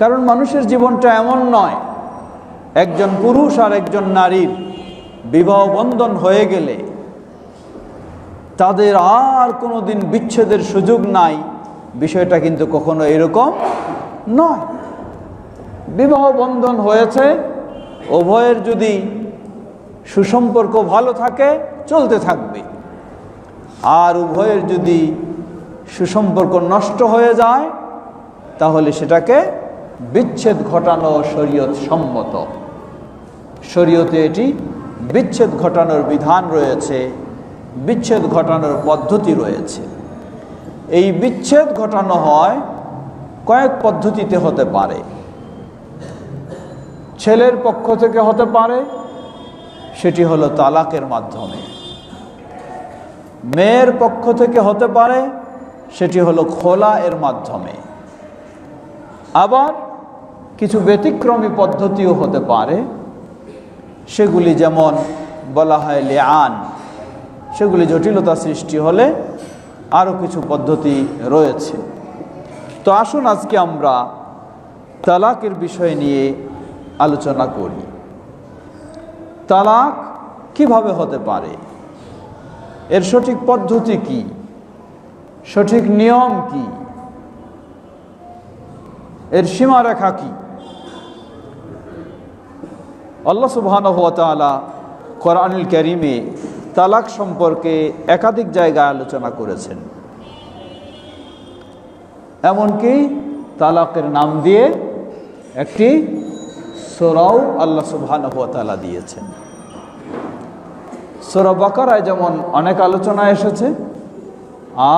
কারণ মানুষের জীবনটা এমন নয়, একজন পুরুষ আর একজন নারীর বিবাহ বন্ধন হয়ে গেলে তাদের আর কোনো দিন বিচ্ছেদের সুযোগ নাই। বিষয়টা কিন্তু কখনো এরকম নয়। বিবাহ বন্ধন হয়েছে, উভয়ের যদি সুসম্পর্ক ভালো থাকে, চলতে থাকবে। আর উভয়ের যদি সুসম্পর্ক নষ্ট হয়ে যায়, তাহলে সেটাকে বিচ্ছেদ ঘটানো শরীয়ত সম্মত। শরীয়তে এটি বিচ্ছেদ ঘটানোর বিধান রয়েছে, বিচ্ছেদ ঘটানোর পদ্ধতি রয়েছে। এই বিচ্ছেদ ঘটানো হয় কয়েক পদ্ধতিতে হতে পারে। ছেলের পক্ষ থেকে হতে পারে, সেটি হলো তালাকের মাধ্যমে। মেয়ের পক্ষ থেকে হতে পারে, সেটি হলো খোলা এর মাধ্যমে। আবার কিছু ব্যতিক্রমী পদ্ধতিও হতে পারে। সেগুলি যেমন বলা হয় লেআন, সেগুলি জটিলতা সৃষ্টি হলে আরও কিছু পদ্ধতি রয়েছে। তো আসুন আজকে আমরা তালাকের বিষয় নিয়ে আলোচনা করি। তালাক কীভাবে হতে পারে? এর সঠিক পদ্ধতি কি? সঠিক নিয়ম কি? এর সীমারেখা কি? আল্লাহ সুবহান কোরআনুল ক্যারিমে তালাক সম্পর্কে একাধিক জায়গায় আলোচনা করেছেন। এমনকি তালাকের নাম দিয়ে একটি সোরাও আল্লাহ সুবহান দিয়েছেন। সোরা বাকারায় যেমন অনেক আলোচনা এসেছে,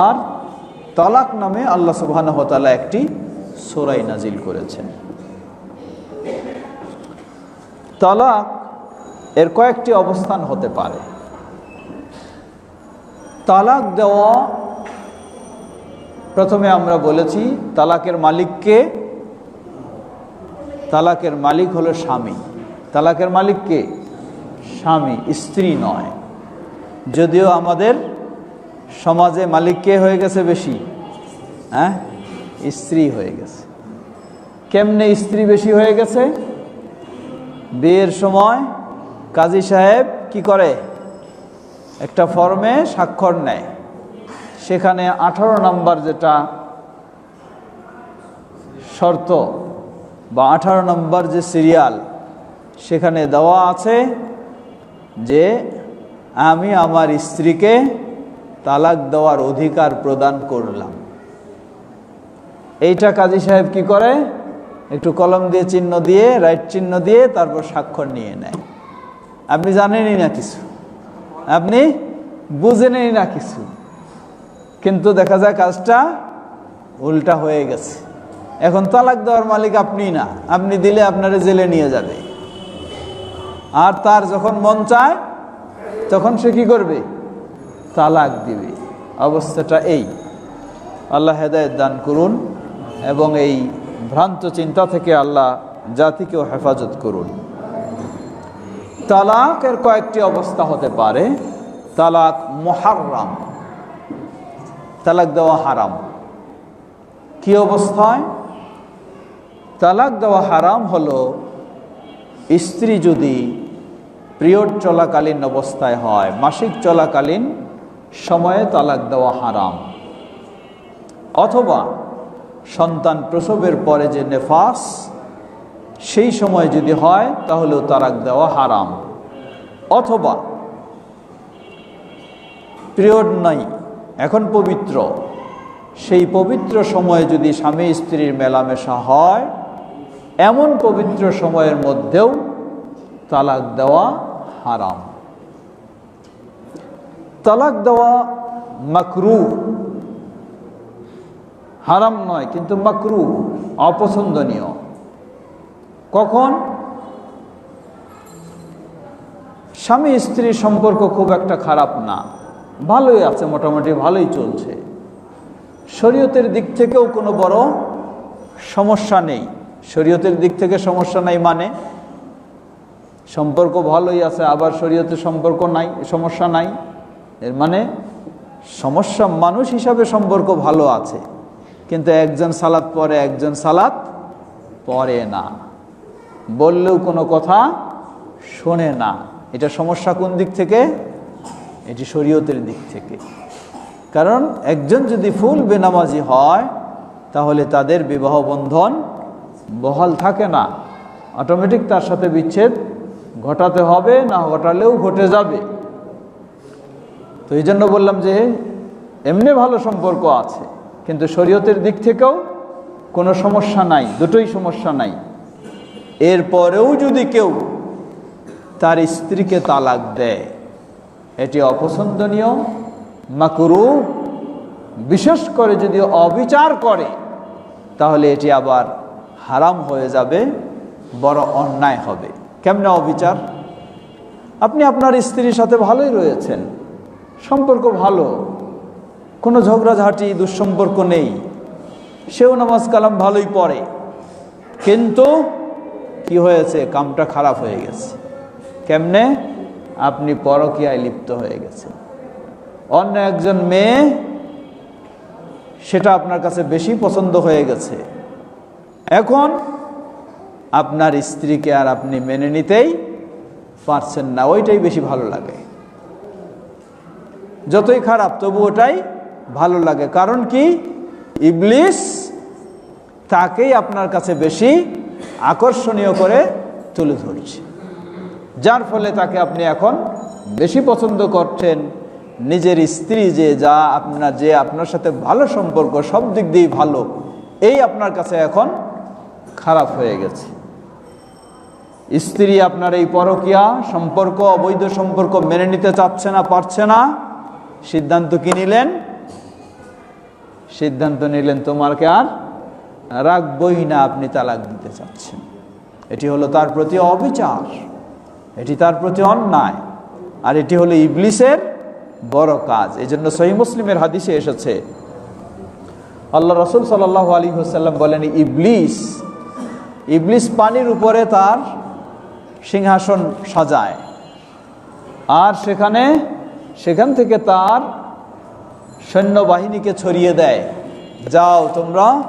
আর তালাক নামে আল্লাহ সুবহান হতালা একটি সোরাই নাজিল করেছেন। তালাক এর কয়েকটি অবস্থান হতে পারে। তালাক দেওয়া প্রথমে আমরা বলেছি, তালাকের মালিককে তালাকের মালিক হলো স্বামী। তালাকের মালিককে স্বামী, স্ত্রী নয়। যদিও আমাদের সমাজে মালিক কে হয়ে গেছে বেশি? হ্যাঁ? স্ত্রী হয়ে গেছে। কেমনে স্ত্রী বেশি হয়ে গেছে? বিয়ের সময় কাজী সাহেব কি করে? একটা ফর্মে স্বাক্ষর নেয়। সেখানে আঠারো নাম্বার যেটা শর্ত বা আঠারো নম্বর যে সিরিয়াল, সেখানে দেওয়া আছে যে আমি আমার স্ত্রীকে তালাক দেওয়ার অধিকার প্রদান করলাম। এইটা কাজী সাহেব কি করে? একটু কলম দিয়ে চিহ্ন দিয়ে রাইট চিহ্ন দিয়ে তারপর স্বাক্ষর নিয়ে নেয়। আপনি জানেনই না কিছু। আপনি বুঝেনই না কিছু। কিন্তু দেখা যায় কাজটা উল্টা হয়ে গেছে। এখন তালাক দেওয়ার মালিক আপনি না। আপনি দিলে আপনারা জেলে নিয়ে যাবে। আর তার যখন মন চায়, তখন সে কি করবে? তালাক দিবে। অবস্থাটা এই। আল্লাহ হেদায়ত দান করুন এবং এই ভ্রান্ত চিন্তা থেকে আল্লাহ জাতিকেও হেফাজত করুন। তালাকের কয়েকটি অবস্থা হতে পারে। তালাক মহারাম তালাক দেওয়া হারাম। কি অবস্থায়? তালাক দেওয়া হারাম হলো স্ত্রী যদি পিরিয়ড চলাকালীন অবস্থায় হয়, মাসিক চলাকালীন সময়ে তালাক দেওয়া হারাম। অথবা সন্তান প্রসবের পরে যে নেফাস, সেই সময় যদি হয়, তাহলেও তালাক দেওয়া হারাম। অথবা, পিরিয়ড নাই, এখন পবিত্র, সেই পবিত্র সময়ে যদি স্বামী স্ত্রীর মেলামেশা হয়, এমন পবিত্র সময়ের মধ্যেও তালাক দেওয়া হারাম। তালাক দেওয়া মাকরু হারাম নয়, কিন্তু মাকরু, অপছন্দনীয়। কখন? স্বামী স্ত্রীর সম্পর্ক খুব একটা খারাপ না। ভালোই আছে, মোটামুটি ভালোই চলছে। শরীয়তের দিক থেকেও কোনো বড় সমস্যা নেই। শরীয়তের দিক থেকে সমস্যা নাই মানে? সম্পর্ক ভালোই আছে, আবার শরীয়তের সম্পর্ক নাই, সমস্যা নাই। এর মানে সমস্যা মানুষ হিসাবে সম্পর্ক ভালো আছে। কিন্তু একজন সালাত পরে, একজন সালাত পরে না। বললেও কোনো কথা শোনে না। এটা সমস্যা কোন দিক থেকে? এটি শরীয়তের দিক থেকে। কারণ একজন যদি ফুল বেনামাজি হয়, তাহলে তাদের বিবাহ বন্ধন বহাল থাকে না। অটোমেটিক তার সাথে বিচ্ছেদ ঘটাতে হবে, না ঘটালেও ঘটে যাবে। তো এই জন্য বললাম যে, এমনি ভালো সম্পর্ক আছে। কিন্তু শরীয়তের দিক থেকেও কোনো সমস্যা নাই, দুটোই সমস্যা নাই। এরপরেও যদি কেউ তার স্ত্রীকে তালাক দেয়, এটি অপছন্দনীয়, মাকুরু, বিশেষ করে যদি অবিচার করে, তাহলে এটি আবার হারাম হয়ে যাবে, বড় অন্যায় হবে। কেমনে অবিচার? আপনি আপনার স্ত্রীর সাথে ভালোই রয়েছেন, সম্পর্ক ভালো কোনো ঝগড়াঝাঁটি, দুঃসম্পর্ক নেই। সেও নামাজ কালাম ভালোই পড়ে। কিন্তু কি হয়েছে? কামটা খারাপ হয়ে গেছে। কেমনে? আপনি পরকীয়ায় লিপ্ত হয়ে গেছে অন্য একজন মেয়ে সেটা আপনার কাছে বেশি পছন্দ হয়ে গেছে। এখন আপনার স্ত্রীকে আর আপনি মেনে নিতেই পারছেন না। ওইটাই বেশি ভালো লাগে। যতই খারাপ, তবু ওটাই ভালো লাগে। কারণ কি? ইবলিস তাকেই আপনার কাছে বেশি আকর্ষণীয় করে তুলে ধরছে। যার ফলে তাকে আপনি এখন বেশি পছন্দ করছেন। নিজের স্ত্রী যে, যা আপনার, যে আপনার সাথে ভালো সম্পর্ক, সব দিক দিয়েই ভালো, এই আপনার কাছে এখন খারাপ হয়ে গেছে। স্ত্রী আপনার এই পরকিয়া, সম্পর্ক, অবৈধ সম্পর্ক মেনে নিতে চাচ্ছে না, পারছে না। সিদ্ধান্ত কি নিলেন? সিদ্ধান্ত নিলেন তোমাকে আর রাখবই না আপনি তালাক দিতে চাচ্ছেন। এটি হলো তার প্রতি অবিচার, এটি তার প্রতি অন্যায়, আর এটি হলো ইবলিসের বড় কাজ। এই জন্য সহি মুসলিমের হাদিসে এসেছে, আল্লাহ রসুল সাল্লাহ আলী হোসাল্লাম বলেন, ইবলিস ইবলিস পানির উপরে তার সিংহাসন সাজায়, আর সেখানে, সেখান থেকে তার সৈন্যবাহিনীকে ছড়িয়ে দেয়। যাও তোমরা,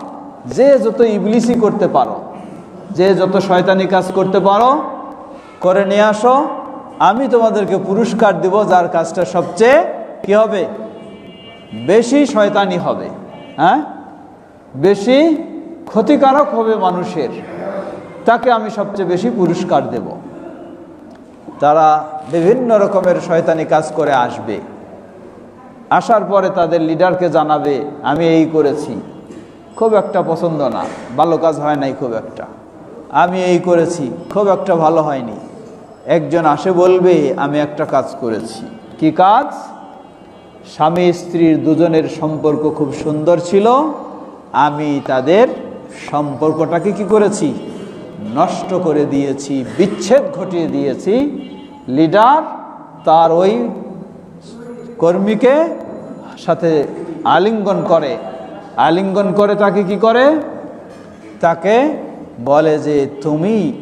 যে যত ইবলিসি করতে পারো, যে যত শয়তানি কাজ করতে পারো, করে নিয়ে আসো। আমি তোমাদেরকে পুরস্কার দিব, যার কাজটা সবচেয়ে কি হবে? বেশি শয়তানি হবে হ্যাঁ? বেশি ক্ষতিকারক হবে মানুষের। তাকে আমি সবচেয়ে বেশি পুরস্কার দেব। তারা বিভিন্ন রকমের শয়তানি কাজ করে আসবে। আসার পরে তাদের লিডারকে জানাবে, আমি এই করেছি। খুব একটা পছন্দ না। ভালো কাজ হয় নাই খুব একটা। আমি এই করেছি, খুব একটা ভালো হয়নি। একজন আসে বলবে, আমি একটা কাজ করেছি। কি কাজ? স্বামী স্ত্রীর দুজনের সম্পর্ক খুব সুন্দর ছিল। আমি তাদের সম্পর্কটাকে কি করেছি? নষ্ট করে দিয়েছি, বিচ্ছেদ ঘটিয়ে দিয়েছি। লিডার তার ওই কর্মীকে সাথে আলিঙ্গন করে। আলিঙ্গন করে তাকে কি করে? তাকে বলে যে, তুমি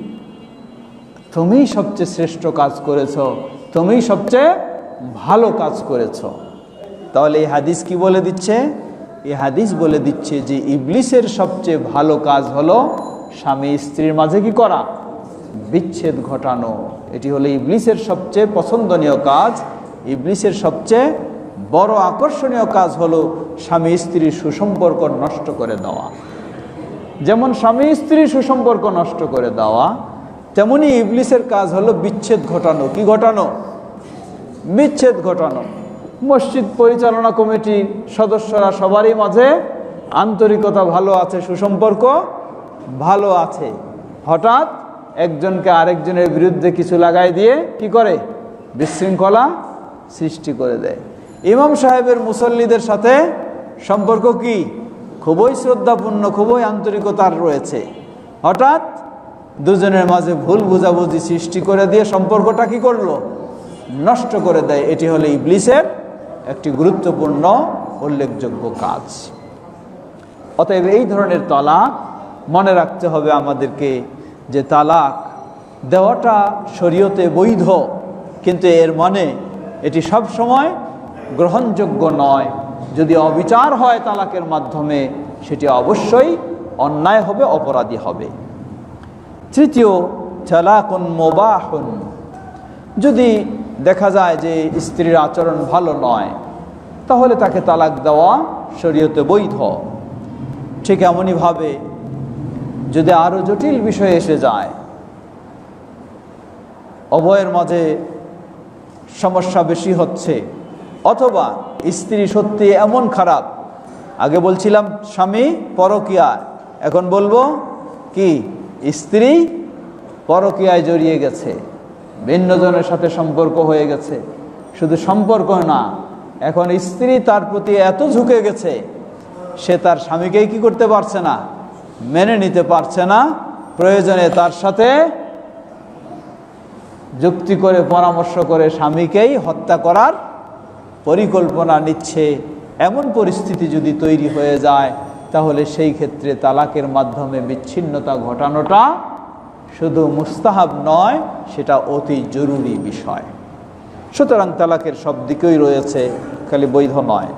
তুমি সবচেয়ে শ্রেষ্ঠ কাজ করেছ, তুমি সবচেয়ে ভালো কাজ করেছ। তাহলে এই হাদিস কি বলে দিচ্ছে? এই হাদিস বলে দিচ্ছে যে, ইবলিসের সবচেয়ে ভালো কাজ হলো স্বামী স্ত্রীর মাঝে কি করা? বিচ্ছেদ ঘটানো। এটি হলো ইবলিসের সবচেয়ে পছন্দনীয় কাজ। ইবলিসের সবচেয়ে বড় আকর্ষণীয় কাজ হলো স্বামী স্ত্রীর সুসম্পর্ক নষ্ট করে দেওয়া। যেমন স্বামী স্ত্রীর সুসম্পর্ক নষ্ট করে দেওয়া, তেমনি ইবলিসের কাজ হলো বিচ্ছেদ ঘটানো। কি ঘটানো? বিচ্ছেদ ঘটানো। মসজিদ পরিচালনা কমিটির সদস্যরা সবারই মাঝে আন্তরিকতা ভালো আছে, সুসম্পর্ক ভালো আছে। হঠাৎ একজনকে আরেকজনের বিরুদ্ধে কিছু লাগাই দিয়ে কি করে? বিশৃঙ্খলা সৃষ্টি করে দেয়। ইমাম সাহেবের মুসল্লিদের সাথে সম্পর্ক কি? খুবই শ্রদ্ধাপূর্ণ, খুবই আন্তরিকতার রয়েছে। হঠাৎ দুজনের মাঝে ভুল বুঝাবুঝি সৃষ্টি করে দিয়ে সম্পর্কটা কি করল? নষ্ট করে দেয়। এটি হলো ইবলিসের একটি গুরুত্বপূর্ণ, উল্লেখযোগ্য কাজ। অতএব এই ধরনের তালাক মনে রাখতে হবে আমাদেরকে যে তালাক দেওয়াটা শরীয়তে বৈধ, কিন্তু এর মানে এটি সব সময় গ্রহণযোগ্য নয়। যদি অবিচার হয় তালাকের মাধ্যমে, সেটি অবশ্যই অন্যায় হবে, অপরাধী হবে। তৃতীয়, চালাকুন মোবাহুন। যদি দেখা যায় যে স্ত্রীর আচরণ ভালো নয়, তাহলে তাকে তালাক দেওয়া শরীয়তে বৈধ। ঠিক এমনইভাবে যদি আরও জটিল বিষয় এসে যায়, অভয়ের মাঝে সমস্যা বেশি হচ্ছে। অথবা স্ত্রী সত্যি এমন খারাপ। আগে বলছিলাম, স্বামী পরকিয়া এখন বলব কি, স্ত্রী পরকিয়ায় জড়িয়ে গেছে। ভিন্নজনের সাথে সম্পর্ক হয়ে গেছে। শুধু সম্পর্ক না, এখন স্ত্রী তার প্রতি এত ঝুঁকে গেছে, সে তার স্বামীকেই কি করতে পারছে না, মেনে নিতে পারছে না। প্রয়োজনে তার সাথে যুক্তি করে, পরামর্শ করে স্বামীকেই হত্যা করার পরিকল্পনা নিচ্ছে। এমন পরিস্থিতি যদি তৈরি হয়ে যায়, তাহলে সেই ক্ষেত্রে তালাকের মাধ্যমে বিচ্ছিন্নতা ঘটানোটা শুধু মুস্তাহাব নয়, সেটা অতি জরুরি বিষয়। সুতরাং তালাকের সব দিকেই রয়েছে, খালি বৈধ নয়।